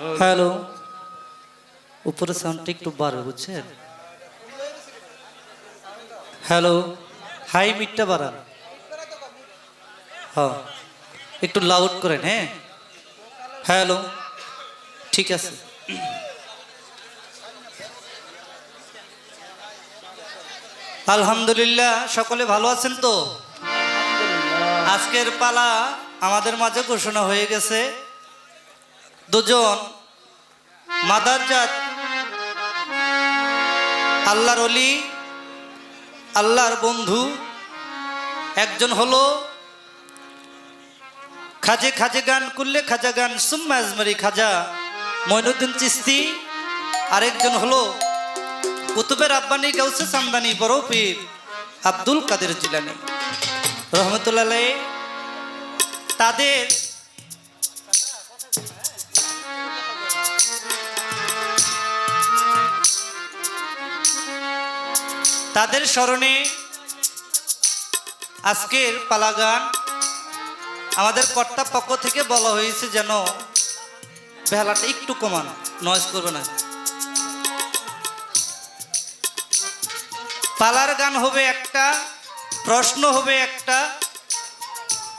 Hello. উপরে সাউন্ডটা একটু বাড়ে, বুঝছেন? হ্যালো। হাই, মিটটা বাড়ান। হ্যাঁ। একটু লাউড করেন হ্যাঁ? হ্যালো। ঠিক আছে। আলহামদুলিল্লাহ, সকলে ভালো আছেন তো? আজকের পালা আমাদের মাঝে ঘোষণা হয়ে গেছে। দুজন মাদারজাত আল্লাহর অলি আল্লাহর বন্ধু। একজন হলো খাজে খাজে গান করলে খাজা গান, সুম্মা আজমারি খাজা মইনুদ্দিন চিস্তি। আরেকজন হলো কুতুবের আব্বানি, গাউসে সামদানি, বড় পীর আব্দুল কাদের জিলানি। রহমতুল্লাহ তাদের তাদের স্মরণে আজকের পালাগান আমাদের কর্তা পক্ষ থেকে বলা হয়েছে যেন বেহালাটা একটু কমান নয়েজ করবে না। পালার গান হবে একটা, প্রশ্ন হবে একটা,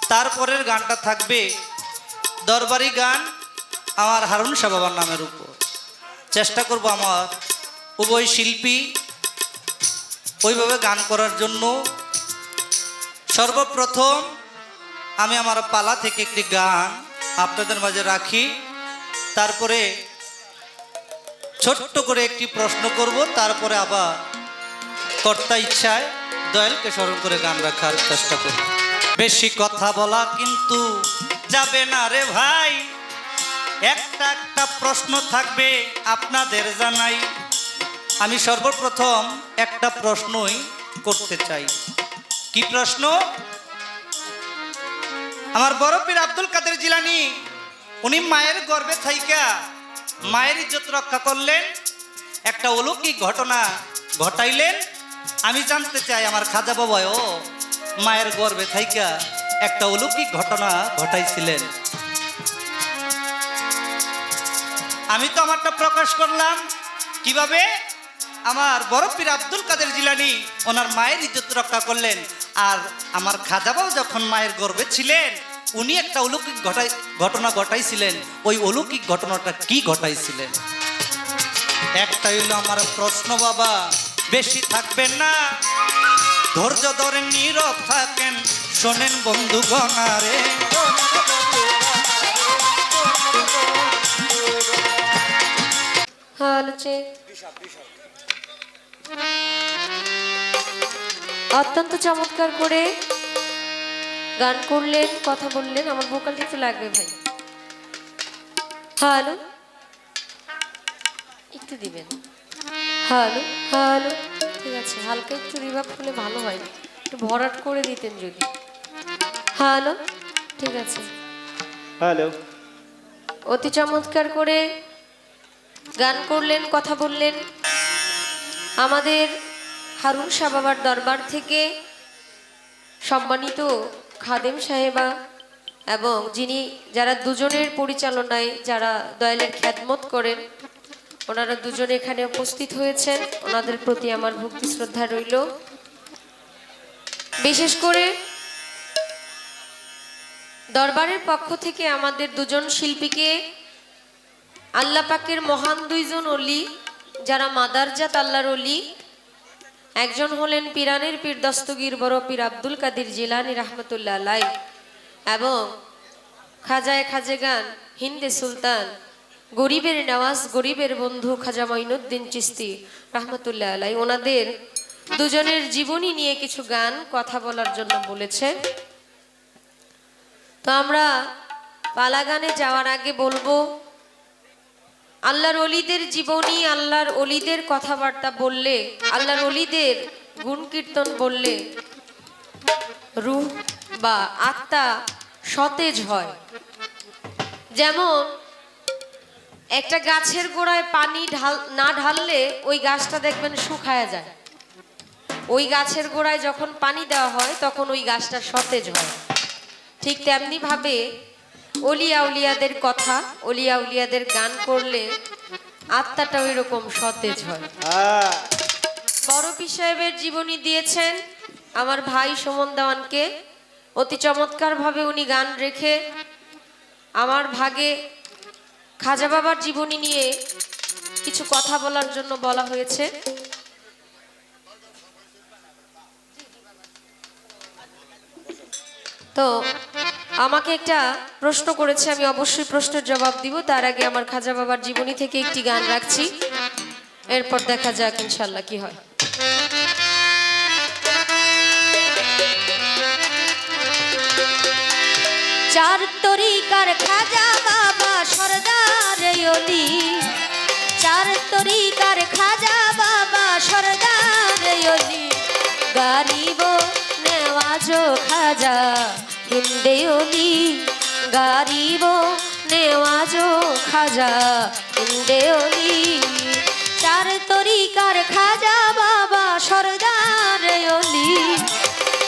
তারপরের গানটা থাকবে দরবারি গান আমার হারুন শাহ বাবার নামের উপর। চেষ্টা করব আমার উভয় শিল্পী ওইভাবে গান করার জন্য সর্বপ্রথম আমি আমার পালা থেকে একটি গান আপনাদের মাঝে রাখি। তারপরে ছোট্ট করে একটি প্রশ্ন করব, তারপরে আবার কর্তা ইচ্ছায় দয়ালকে স্মরণ করে গান রাখার চেষ্টা করব। বেশি কথা বলা কিন্তু যাবে না রে ভাই। একটা একটা প্রশ্ন থাকবে আপনাদের জানাই। আমি সর্বপ্রথম একটা প্রশ্নই করতে চাই। কি প্রশ্ন? আমার বড় পীর আব্দুল কাদের জিলানি, উনি মায়ের গর্বে থাইকা মায়ের ইজ্জত রক্ষা করলেন, একটা অলৌকিক ঘটনা ঘটাইলেন। আমি জানতে চাই আমার খাজা বাবাও মায়ের গর্বে থাইকা একটা অলৌকিক ঘটনা ঘটাইছিলেন। আমি তো আমারটা প্রকাশ করলাম। কীভাবে? আমার বড় পীর আব্দুল কাদের জিলানি, ওনার মায়ের ইজ্জত রক্ষা করলেন। আর আমার খাজাবাও যখন মায়ের গর্বে ছিলেন, উনি একটা অলৌকিক ঘটাই ঘটনা ঘটাইছিলেন। ওই অলৌকিক ঘটনাটা কি ঘটাইছিলেন? একটা হইল আমার প্রশ্ন, বাবা, বেশি থাকবেন না। ধৈর্য ধরে নীরব থাকেন। শোনেন বন্ধু গণারে হচ্ছে অত্যন্ত চমৎকার করে গান করলেন কথা বললেন। আমার ভোকালটা একটু লাগবে ভাই। হ্যালো একটু দিবেন। হ্যালো হ্যালো ঠিক আছে হালকা একটু রিভাব করলে ভালো হয়। একটু ভরাট করে দিতেন যদি। হ্যালো ঠিক আছে। হ্যালো অতি চমৎকার করে গান করলেন কথা বললেন। আমাদের হারুন শাহ বাবার দরবার থেকে সম্মানিত খাদেম সাহেবা এবং যিনি, যারা দুজনের পরিচালনায়, যারা দয়ালের খ্যাতমত করেন, ওনারা দুজনে এখানে উপস্থিত হয়েছেন। ওনাদের প্রতি আমার ভক্তি শ্রদ্ধা রইল। বিশেষ করে দরবারের পক্ষ থেকে আমাদের দুজন শিল্পীকে আল্লাপাকের মহান দুইজন অলি যারা মাদারজাত আল্লাহর অলি একজন হলেন পিরানের পীর দস্তগীর বড় পীর আব্দুল কাদির জিলানি রহমতুল্লাহ আলাই এবং খাজায় খাজেগান, হিন্দে সুলতান, গরিবের নেওয়াজ, গরিবের বন্ধু খাজা মঈনুদ্দিন চিস্তি রহমতুল্লাহ আলাই ওনাদের দুজনের জীবনী নিয়ে কিছু গান, কথা বলার জন্য বলেছে। তো আমরা পালাগানে যাওয়ার আগে বলব আল্লাহর অলিদের জীবনী, আল্লাহর অলিদের কথাবার্তা বললে, আল্লাহর অলিদের গুণ কীর্তন বললে রুহ বা আত্মা সতেজ হয়। যেমন, একটা গাছের গোড়ায় পানি ঢাল, না ঢাললে ওই গাছটা দেখবেন শুকায়া যায়। ওই গাছের গোড়ায় যখন পানি দেওয়া হয়, তখন ওই গাছটা সতেজ হয়। ঠিক তেমনি ভাবে অলিয়া উলিয়াদের কথা অলিয়া উলিয়াদের গান করলে আত্মাটাও এরকম সতেজ হয়। হ্যাঁ। বড় সাহেবের জীবনী দিয়েছেন আমার ভাই সুমন দেওয়ানকে অতি চমৎকারভাবে উনি গান রেখে আমার ভাগে খাজা বাবার জীবনী নিয়ে কিছু কথা বলার জন্য বলা হয়েছে। তো আমাকে একটা প্রশ্ন করেছে, আমি অবশ্যই প্রশ্নের জবাব দিব। তার আগে আমার খাজা বাবার জীবনী থেকে একটি গান রাখছি। এরপর দেখা যাক ইনশাল্লাহ কি হয়। চার তরিকার খাজা বাবা সরদার অলি। চার তরিকার খাজা বাবা সরদার অলি। গারিব নেওয়াজ খাজা। অলি গারিব নেওয়াজ খাজা। অলি, চার তরিকার খাজা বাবা সরদার অলি।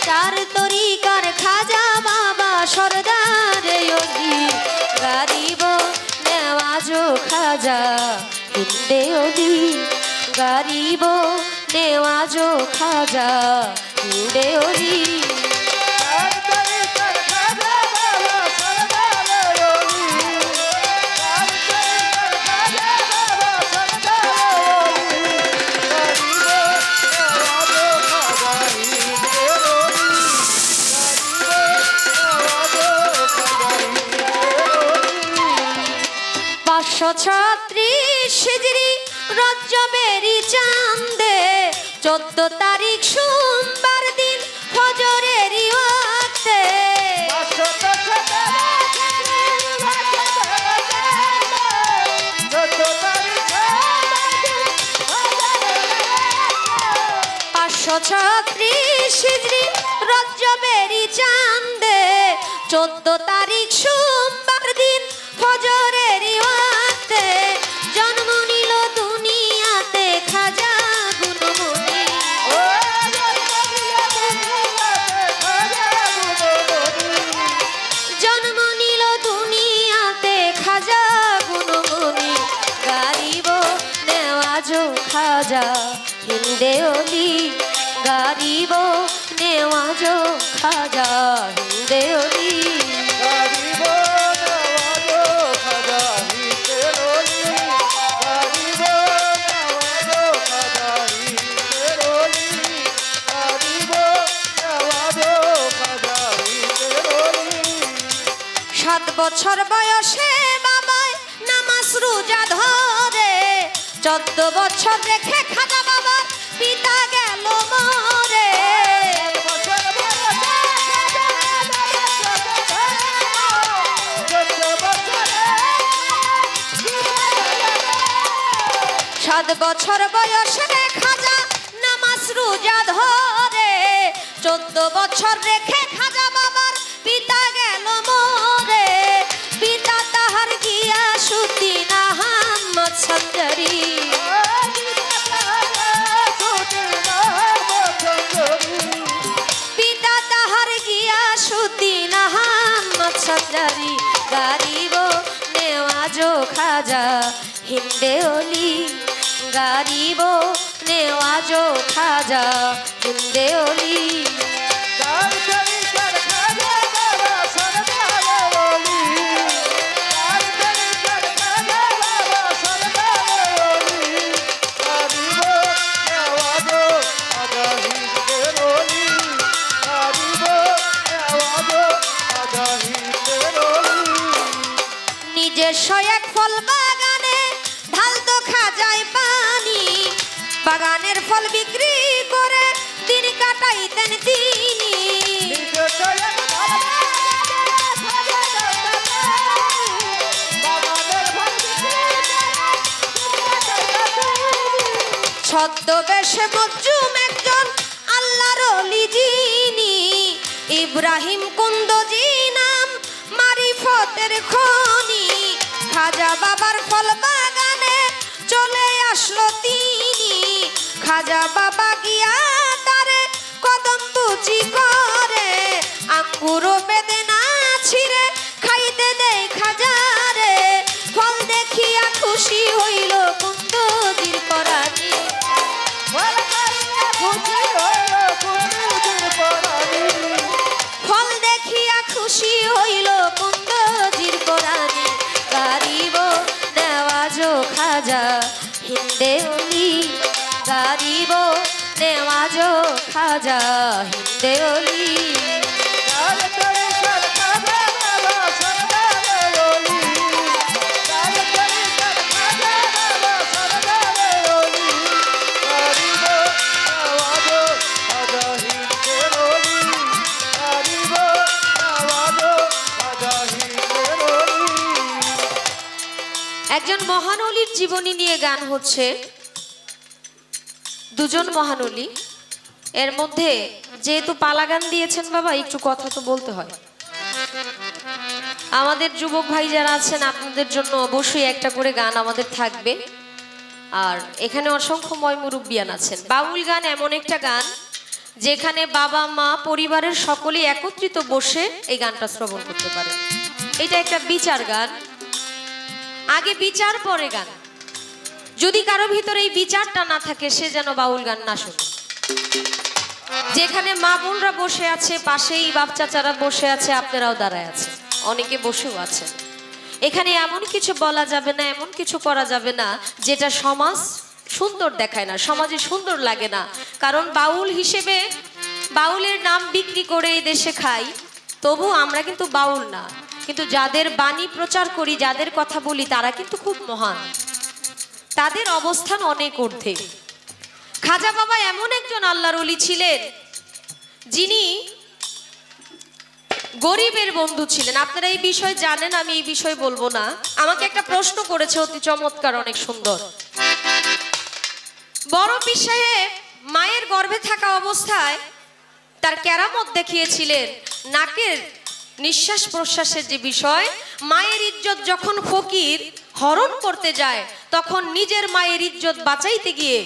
চার তরিকার খাজা বাবা সরদার অলি। গারিব নেওয়াজ খাজা অলি। গারিব নেওয়াজ খাজা, হিন্দে হিজড়ি রজ্জবেরি চান্দে চোদ্দ তারিখ সোমবার দিন ফজরেরই ওয়াক্তে পাঁচশো ছত্রিশ হিজড়ি রজ্জবেরি চান্দে চোদ্দ তারিখ চোদ্দ বছর রেখে খাজা বাবা, পিতা গেল মরে। সাত বছর বয়সে খাজা নামাজ রোজা ধরে। চোদ্দ বছর রেখে খাজা বাবার পিতা গেল মরে। পিতা তাহার গিয়া সুদ্দিন সঞ্জরি পিতা তাহার গিয়া সুদ্দিন আহম্মদ সঞ্জরি গারিব নেওয়াজ খাজা হিন্দে অলি। খাজা হিন্দে ছদ্মবেশে মজ্জুম একজন আল্লাহর অলি যিনি ইব্রাহিম কুন্দজি নাম মারিফতের খনি। খাজা বাবার ফল বাগানে চলে আসলো তিনি। খাজা বাবা গিয়া তারে কদম বুঝি করে আঙ্গুর বেদে হিন্দের ওলি একজন মহানলীর জীবনী নিয়ে গান হচ্ছে। দুজন মহানলী। এর মধ্যে যেহেতু পালা গান দিয়েছেন বাবা, একটু কথা তো বলতে হয়। আমাদের যুবক ভাই যারা আছেন, আপনাদের জন্য অবশ্যই একটা করে গান আমাদের থাকবে। আর এখানে অসংখ্য ময় মুরব্বিয়ান আছেন। বাউল গান এমন একটা গান, যেখানে বাবা, মা, পরিবারের সকলেই একত্রিত বসে এই গানটা শ্রবণ করতে পারে এটা একটা বিচার গান। আগে বিচার, পরে গান। যদি কারও ভিতরে এই বিচারটা না থাকে, সে যেন বাউল গান না শোনে। যেখানে মা বোনরা বসে আছে, পাশেই বাপ চাচারা বসে আছে, আপনারাও দাঁড়ায় আছে অনেকে বসেও আছেন। এখানে এমন কিছু বলা যাবে না, এমন কিছু করা যাবে না, যেটা সমাজ সুন্দর দেখায় না, সমাজে সুন্দর লাগে না। কারণ বাউল হিসেবে বাউলের নাম বিক্রি করে এই দেশে খাই, তবু আমরা কিন্তু বাউল না। কিন্তু যাদের বাণী প্রচার করি, যাদের কথা বলি, তারা কিন্তু খুব মহান। তাদের অবস্থান অনেক ঊর্ধ্বে। খাজা বাবা এমন একজন আল্লাহর অলি ছিলেন, যিনি গরিবের বন্ধু ছিলেন। আপনারা এই বিষয় জানেন, আমি এই বিষয় বলব না। আমাকে একটা প্রশ্ন করেছে, অতি চমৎকার, অনেক সুন্দর। বড় বিষয়ে মায়ের গর্ভে থাকা অবস্থায় তার ক্যারামত দেখিয়েছিলেন। নাকের নিঃশ্বাস প্রশ্বাসের যে বিষয়, মায়ের ইজ্জত যখন ফকির হরণ করতে যায়, তখন নিজের মায়ের ইজ্জত বাঁচাইতে গিয়ে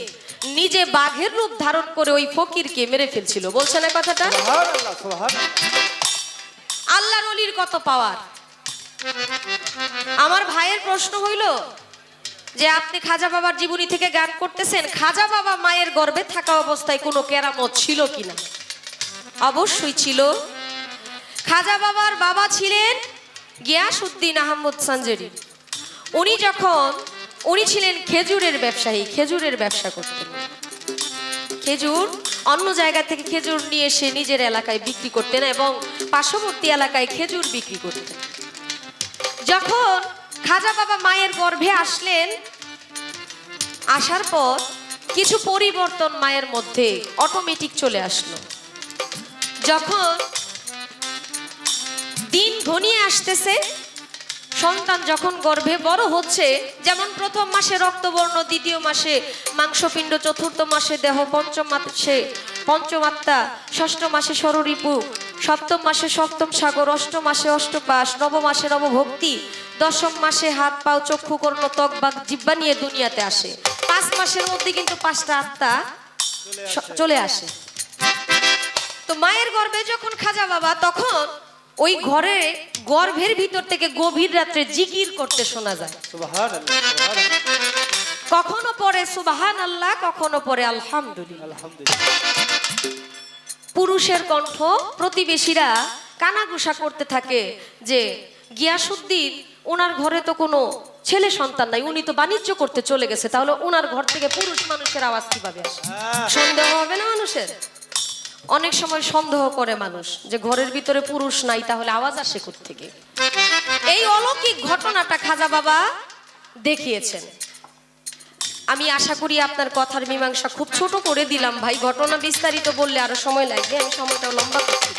নিজে বাঘের রূপ ধারণ করে ওই ফকিরকে মেরে ফেলছিল। বলছে না কথাটা? আল্লাহর অলির কত পাওয়ার? আমার ভাইয়ের প্রশ্ন হইল যে আপনি খাজা বাবার জীবনী থেকে গান করতেছেন? খাজা বাবা মায়ের গর্ভে থাকা অবস্থায় কোনো কেরামত ছিল কিনা? অবশ্যই ছিল। খাজা বাবার বাবা ছিলেন গিয়াসউদ্দিন আহমদ সঞ্জরি উনি যখন উনি ছিলেন খেজুরের ব্যবসায়ী, খেজুরের ব্যবসা করতেন। খেজুর অন্য জায়গা থেকে খেজুর নিয়ে এসে নিজের এলাকায় বিক্রি করতেন এবং পার্শ্ববর্তী এলাকায় খেজুর বিক্রি করতেন। যখন খাজা বাবা মায়ের গর্ভে আসলেন, আসার পর কিছু পরিবর্তন মায়ের মধ্যে অটোমেটিক চলে আসলো। যখন দিন ঘনিয়ে আসতেছে সন্তান যখন গর্ভে বড় হচ্ছে, যেমন প্রথম মাসে রক্তবর্ণ, দ্বিতীয় মাসে মাংসপিণ্ড, চতুর্থ মাসে দেহ, পঞ্চম মাসে পঞ্চমাত্মা, ষষ্ঠ মাসে সররিপু সপ্তম মাসে সপ্তম সাগর, অষ্টম মাসে অষ্টপাশ, নবম মাসে নবভক্তি, দশম মাসে হাত পাও, চক্ষু কর্ণ, ত্বক বাক জিব্বা নিয়ে দুনিয়াতে আসে। পাঁচ মাসের মধ্যে কিন্তু পাঁচটা আত্মা চলে আসে। তো মায়ের গর্ভে যখন খাজা বাবা, তখন ওই ঘরে গর্ভের ভিতর থেকে গভীর রাত্রে জিকির করতে শোনা যায়। কখনো পরে সুবাহান আল্লাহ কখনো পরে আলহামদুলিল্লাহ। আলহামদুলিল্লাহ। পুরুষের কণ্ঠ প্রতিবেশীরা কানাঘুষা করতে থাকে যে গিয়াসুদ্দিন ওনার ঘরে তো কোনো ছেলে সন্তান নাই উনি তো বাণিজ্য করতে চলে গেছে তাহলে ওনার ঘর থেকে পুরুষ মানুষের আওয়াজ কীভাবে আসে? সন্দেহ হবে না মানুষের? অনেক সময় সন্দেহ করে মানুষ যে ঘরের ভিতরে পুরুষ নাই, তাহলে আওয়াজ আসে থেকে এই অলৌকিক ঘটনাটা খাজা বাবা দেখিয়েছেন। আমি আশা করি আপনার কথার মীমাংসা খুব ছোট করে দিলাম ভাই। ঘটনা বিস্তারিত বললে আরও সময় লাগবে, আমি সময়টা লম্বা করছি।